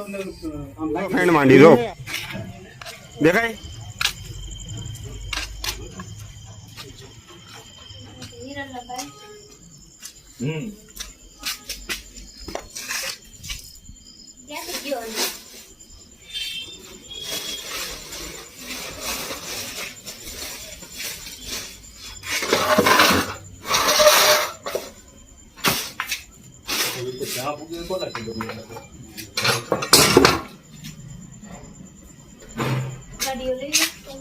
ફેણ માંડી જો દેખાય હમ ક્યાંથી ગયો અંદર? ગાડીઓ લઈ લો. નહીં, નહીં ચાલે, ગાડી.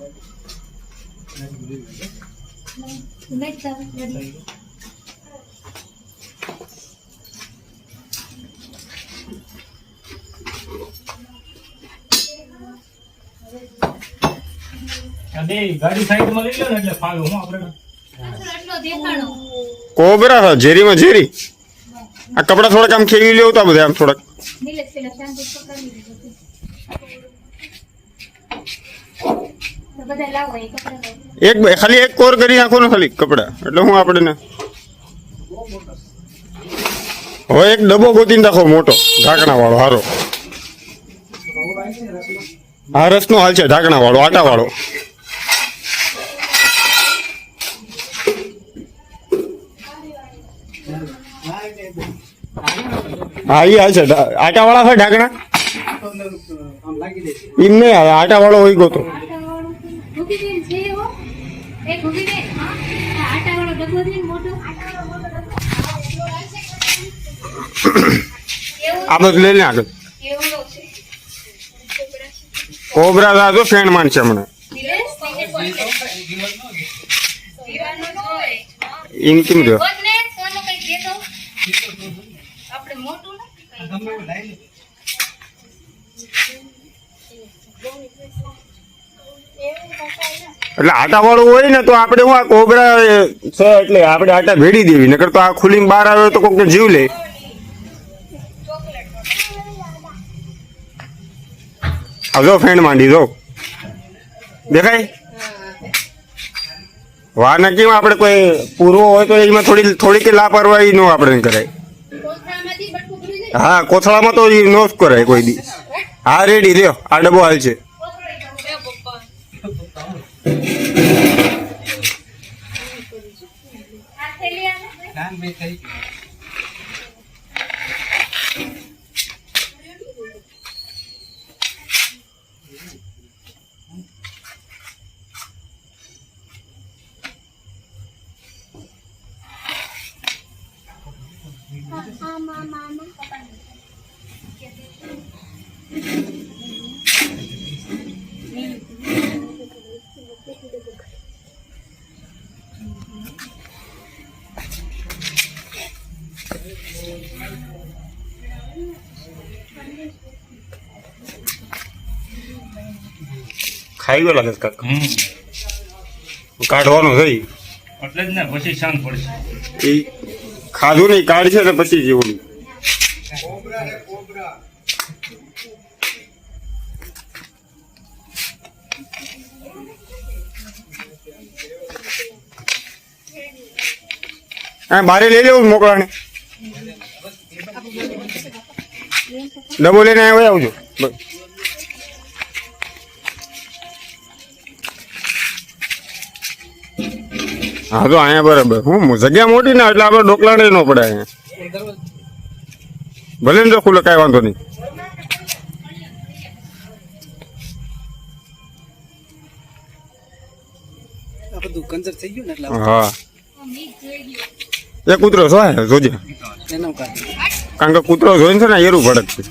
આ બે લઈ લો ને એટલે ફાવે હું આપણે આટલો આટલો દેખાણો. કોબરા ઝેરીમાં ઝેરી આ કપડા થોડાક આમ ખેવી લેવું તો બધા આમ થોડાક નિલેશ પેલા શાંતિ પકડી લાવો. એક ખાલી એક કોર કરી નાખો ને ખાલી કપડા. એટલે હું આપણે હવે એક ડબ્બો ગોતીને નાખો મોટો. ઢાંકણા વાળો હારો. આ રસનો હાલ છે ઢાંકણા વાળો આટા વાળો હા એ છે આટા વાળા છે ઢાંકણા એમ નહીં આવે આટા વાળો હોય ગોતો આટાવાળો? આ આટાવાળો બધું લઈ લે આગળ કોબરા દા તો ફેણ માન છે હમણાં હોય. એમ કેમ રહ્યો હોત ને, સોનું કંઈક દેતો. આપણે મોટું એટલે આટા વાળું હોય ને તો આપણે હું આ કોબરા છે એટલે આપણે આટા ભેડી દેવી, નકર તો આ ખુલીને બહાર આવે તો કોક જીવ લે. જો ફેણ માંડી, જો. દેખાય? વાર કેમ આપણે કોઈ પૂરવો હોય તો એમાં થોડી થોડીક લાપરવાહી નો આપણે કરાય. હા, કોથળામાં તો નો જ કરાય કોઈ દી. હા, રેડી, રહ્યો. આ ડબ્બો હાલ છે. કોથળી ભરું. ખાઈ ગયો લાગે કાક. હમ. કાઢવાનું થઈ એટલે જ ને પછી શાંત પડશે. એ ખાધું નહીં કાઢશે ને પછી જેવું હા બારે લઈ લેવું મોકલાને. ડબો લઈને આવ્યો આવજો. હા, તો અહીંયા બરાબર. હું જગ્યા મોટી ના, એટલે આપણે ડોકલાને ન પડે અહીંયા. ભલે ને તો ખુલ્લે કાંઈ વાંધો નહીં. કંજર થઈ ગયું ને એટલે હા. એ કૂતરો હે જોજે. કારણ કે કૂતરો જોઈને છે ને એરું ભડક છે.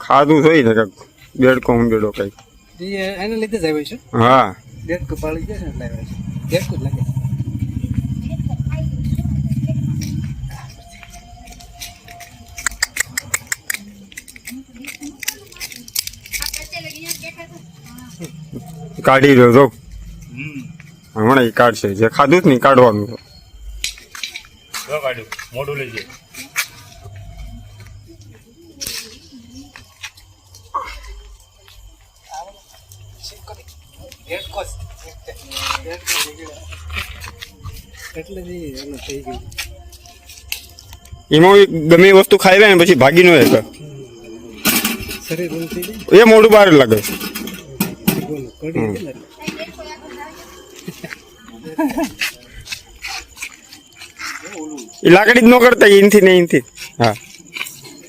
ખાધું થઈ ને કંઈક દેડકો ઊંડેડો કંઈક. એને લીધે જ આવ્યો છે? હા. દેડકો પાડી ગયા છે એટલે દેડકો જ લાગે. કાઢી દો તો હમણાં કાઢશે. જે ખાધું જ નહીં કાઢવાનું તો મોઢું લેજે. એમાં ગમે વસ્તુ ખાઈ ને પછી ભાગી નો એ મોઢું બહાર લાગે છે. એ લાકડી જ નો કરતા એનથી ને એનથી હા.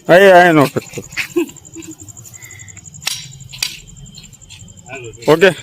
અરે આ નો કરતો. ઓકે.